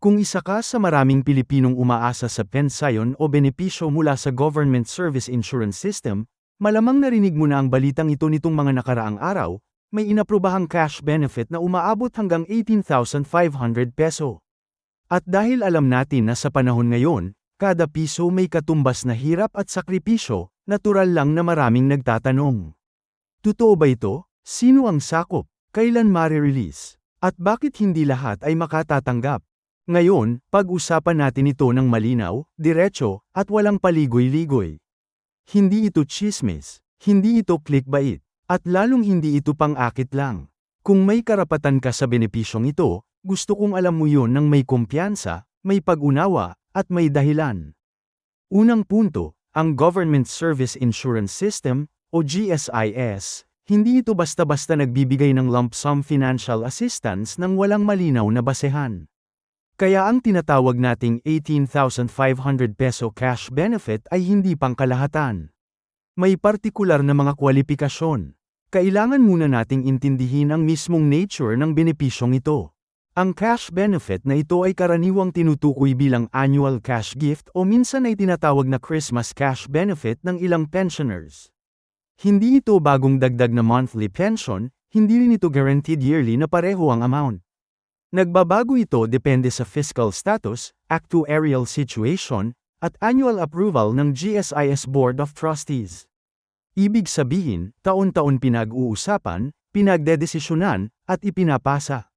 Kung isa ka sa maraming Pilipinong umaasa sa pensayon o benepisyo mula sa Government Service Insurance System, malamang narinig mo na ang balitang ito nitong mga nakaraang araw, may inaprobahang cash benefit na umaabot hanggang 18,500 peso. At dahil alam natin na sa panahon ngayon, kada piso may katumbas na hirap at sakripisyo, natural lang na maraming nagtatanong. Totoo ba ito? Sino ang sakop? Kailan mare-release? At bakit hindi lahat ay makatatanggap? Ngayon, pag-usapan natin ito ng malinaw, diretso, at walang paligoy-ligoy. Hindi ito chismis, hindi ito clickbait, at lalong hindi ito pang-akit lang. Kung may karapatan ka sa benepisyong ito, gusto kong alam mo yon ng may kumpiyansa, may pag-unawa, at may dahilan. Unang punto, ang Government Service Insurance System, o GSIS, hindi ito basta-basta nagbibigay ng lump sum financial assistance nang walang malinaw na basehan. Kaya ang tinatawag nating 18,500 peso cash benefit ay hindi pangkalahatan. May partikular na mga kwalifikasyon. Kailangan muna nating intindihin ang mismong nature ng benepisyong ito. Ang cash benefit na ito ay karaniwang tinutukoy bilang annual cash gift o minsan ay tinatawag na Christmas cash benefit ng ilang pensioners. Hindi ito bagong dagdag na monthly pension, hindi rin ito guaranteed yearly na pareho ang amount. Nagbabago ito depende sa fiscal status, actuarial situation, at annual approval ng GSIS Board of Trustees. Ibig sabihin, taon-taon pinag-uusapan, pinagdedesisyonan, at ipinapasa.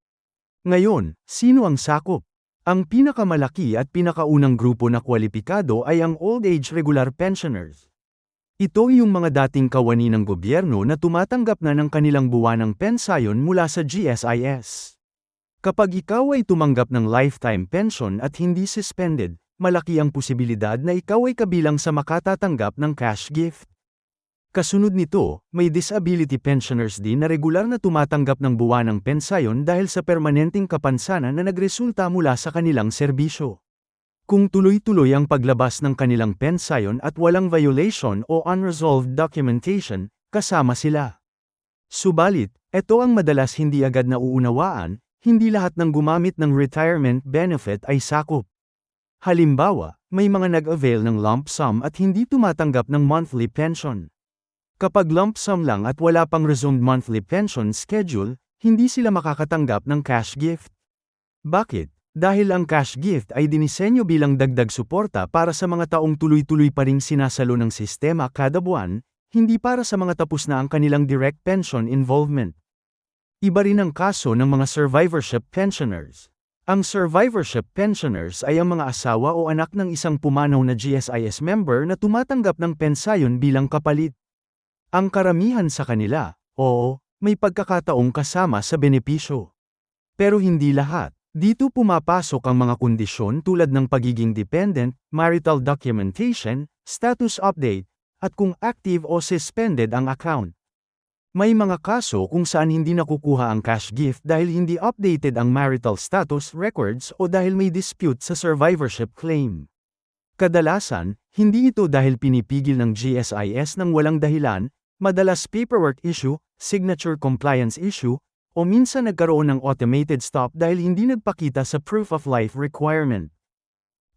Ngayon, sino ang sakop? Ang pinakamalaki at pinakaunang grupo na kwalipikado ay ang old age regular pensioners. Ito yung mga dating kawani ng gobyerno na tumatanggap na ng kanilang buwanang pensayon mula sa GSIS. Kapag ikaw ay tumanggap ng lifetime pension at hindi suspended, malaki ang posibilidad na ikaw ay kabilang sa makatatanggap ng cash gift. Kasunod nito, may disability pensioners din na regular na tumatanggap ng buwanang pensayon dahil sa permanenteng kapansanan na nagresulta mula sa kanilang serbisyo. Kung tuloy-tuloy ang paglabas ng kanilang pensayon at walang violation o unresolved documentation, kasama sila. Subalit, ito ang madalas hindi agad na uunawaan, hindi lahat ng gumamit ng retirement benefit ay sakop. Halimbawa, may mga nag-avail ng lump sum at hindi tumatanggap ng monthly pension. Kapag lump sum lang at wala pang resumed monthly pension schedule, hindi sila makakatanggap ng cash gift. Bakit? Dahil ang cash gift ay dinisenyo bilang dagdag suporta para sa mga taong tuloy-tuloy pa ring sinasalo ng sistema kada buwan, hindi para sa mga tapos na ang kanilang direct pension involvement. Iba rin ang kaso ng mga survivorship pensioners. Ang survivorship pensioners ay ang mga asawa o anak ng isang pumanaw na GSIS member na tumatanggap ng pensayon bilang kapalit. Ang karamihan sa kanila, oo, may pagkakataong kasama sa benepisyo. Pero hindi lahat. Dito pumapasok ang mga kondisyon tulad ng pagiging dependent, marital documentation, status update, at kung active o suspended ang account. May mga kaso kung saan hindi nakukuha ang cash gift dahil hindi updated ang marital status records o dahil may dispute sa survivorship claim. Kadalasan, hindi ito dahil pinipigil ng GSIS ng walang dahilan, madalas paperwork issue, signature compliance issue, o minsan nagkaroon ng automated stop dahil hindi nagpakita sa proof of life requirement.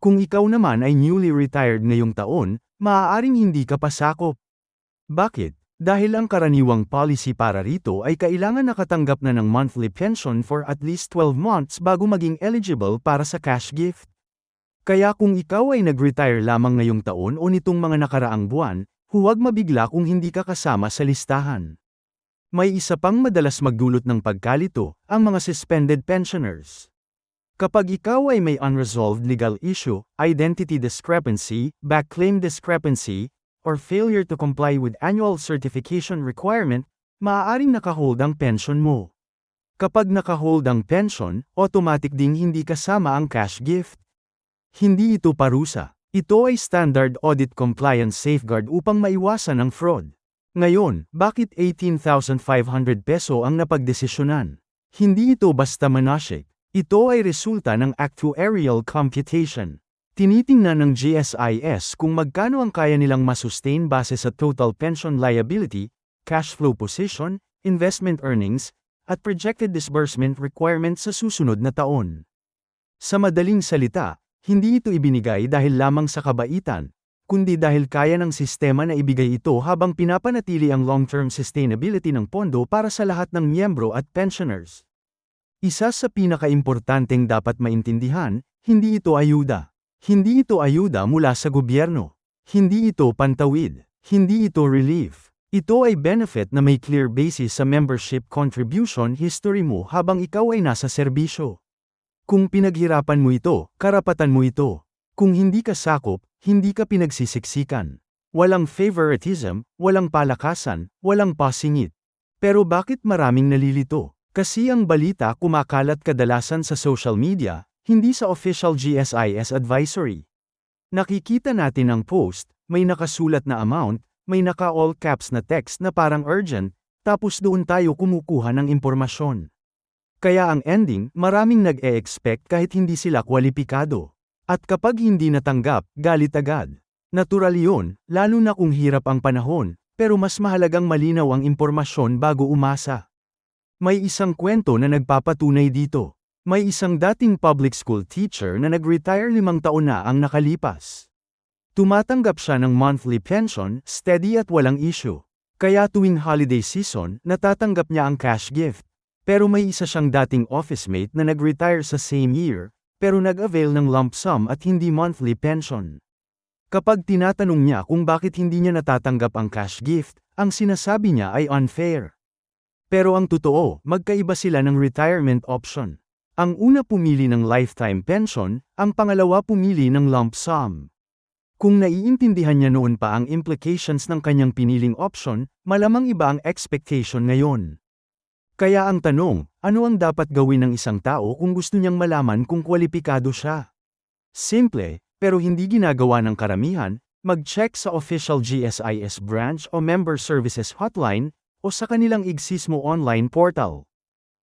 Kung ikaw naman ay newly retired ngayong taon, maaaring hindi ka pasakop. Bakit? Dahil ang karaniwang policy para rito ay kailangan nakatanggap na ng monthly pension for at least 12 months bago maging eligible para sa cash gift. Kaya kung ikaw ay nag-retire lamang ngayong taon o nitong mga nakaraang buwan, huwag mabigla kung hindi ka kasama sa listahan. May isa pang madalas magdulot ng pagkalito, ang mga suspended pensioners. Kapag ikaw ay may unresolved legal issue, identity discrepancy, back claim discrepancy, or failure to comply with annual certification requirement, maaaring nakahold ang pension mo. Kapag nakahold ang pension, automatic ding hindi kasama ang cash gift. Hindi ito parusa. Ito ay standard audit compliance safeguard upang maiwasan ang fraud. Ngayon, bakit 18,500 peso ang napagdesisyonan? Hindi ito basta manashik. Ito ay resulta ng actuarial computation. Tinitingnan ng GSIS kung magkano ang kaya nilang masustain base sa total pension liability, cash flow position, investment earnings, at projected disbursement requirements sa susunod na taon. Sa madaling salita, hindi ito ibinigay dahil lamang sa kabaitan, kundi dahil kaya ng sistema na ibigay ito habang pinapanatili ang long-term sustainability ng pondo para sa lahat ng miyembro at pensioners. Isa sa pinakaimportanteng dapat maintindihan, hindi ito ayuda. Hindi ito ayuda mula sa gobyerno. Hindi ito pantawid. Hindi ito relief. Ito ay benefit na may clear basis sa membership contribution history mo habang ikaw ay nasa serbisyo. Kung pinaghirapan mo ito, karapatan mo ito. Kung hindi ka sakop, hindi ka pinagsisiksikan. Walang favoritism, walang palakasan, walang pasingit. Pero bakit maraming nalilito? Kasi ang balita kumakalat kadalasan sa social media, hindi sa official GSIS advisory. Nakikita natin ang post, may nakasulat na amount, may naka-all caps na text na parang urgent, tapos doon tayo kumukuha ng impormasyon. Kaya ang ending, maraming nag-e-expect kahit hindi sila kwalipikado. At kapag hindi natanggap, galit agad. Natural yun, lalo na kung hirap ang panahon, pero mas mahalagang malinaw ang impormasyon bago umasa. May isang kwento na nagpapatunay dito. May isang dating public school teacher na nag-retire limang taon na ang nakalipas. Tumatanggap siya ng monthly pension, steady at walang issue. Kaya tuwing holiday season, natatanggap niya ang cash gift. Pero may isa siyang dating office mate na nag-retire sa same year, pero nag-avail ng lump sum at hindi monthly pension. Kapag tinatanong niya kung bakit hindi niya natatanggap ang cash gift, ang sinasabi niya ay unfair. Pero ang totoo, magkaiba sila ng retirement option. Ang una pumili ng lifetime pension, ang pangalawa pumili ng lump sum. Kung naiintindihan niya noon pa ang implications ng kanyang piniling option, malamang iba ang expectation ngayon. Kaya ang tanong, ano ang dapat gawin ng isang tao kung gusto niyang malaman kung kwalipikado siya? Simple, pero hindi ginagawa ng karamihan, mag-check sa official GSIS branch o member services hotline, o sa kanilang Igsismo online portal.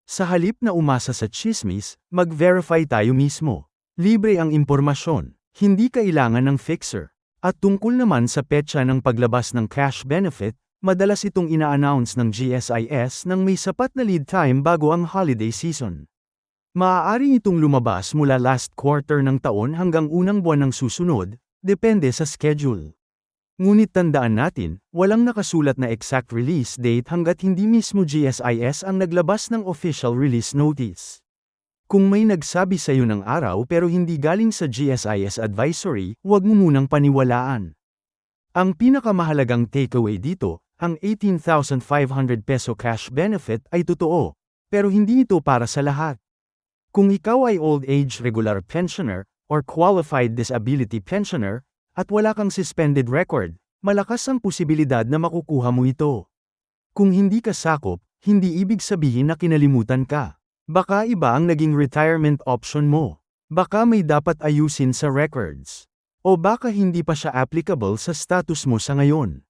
Sa halip na umasa sa chismis, mag-verify tayo mismo. Libre ang impormasyon. Hindi kailangan ng fixer. At tungkol naman sa petsa ng paglabas ng cash benefit, madalas itong ina-announce ng GSIS nang may sapat na lead time bago ang holiday season. Maaari itong lumabas mula last quarter ng taon hanggang unang buwan ng susunod, depende sa schedule. Ngunit tandaan natin, walang nakasulat na exact release date hanggat hindi mismo GSIS ang naglabas ng official release notice. Kung may nagsabi sa iyo ng araw pero hindi galing sa GSIS advisory, huwag mo munang paniwalaan. Ang pinakamahalagang takeaway dito, ang 18,500 peso cash benefit ay totoo, pero hindi ito para sa lahat. Kung ikaw ay old age regular pensioner, or qualified disability pensioner, at wala kang suspended record, malakas ang posibilidad na makukuha mo ito. Kung hindi ka sakop, hindi ibig sabihin na kinalimutan ka. Baka iba ang naging retirement option mo. Baka may dapat ayusin sa records. O baka hindi pa siya applicable sa status mo sa ngayon.